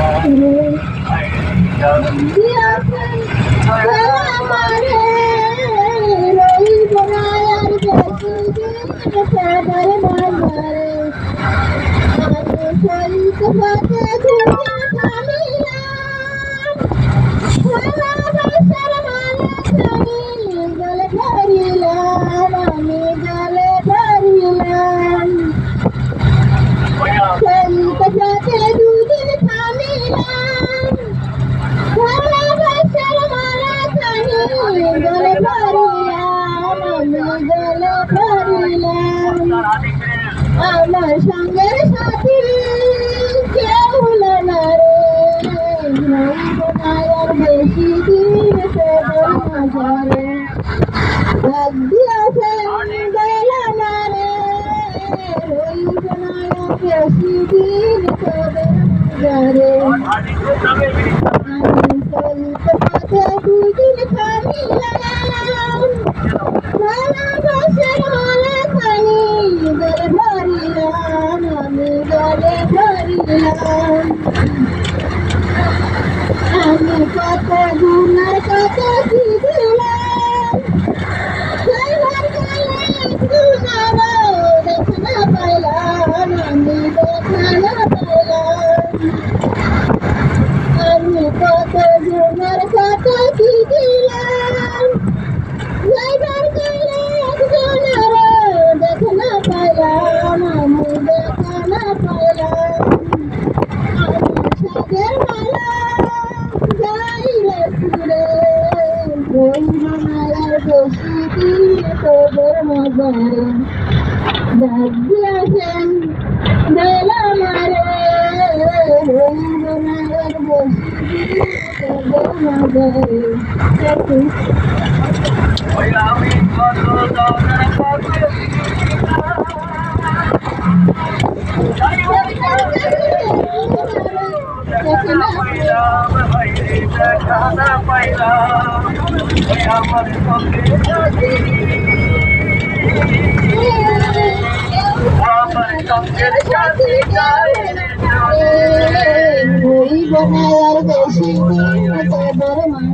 Yeah. আমার সঙ্গের সাথী কেউ হলো না রে বেশি দিন সে নজরে বেশি দিন সে নজরে আমি আমি কত গুণার কত দিদি তোদের মজারে ডাক দিয়েছেন বেলা মারে রবীন্দ্রনাথের বসে আমি কত দৌড়ে পাইলাম আমার সঙ্গে রক্তের সাথে হইব না আর বেশি দিন তোদের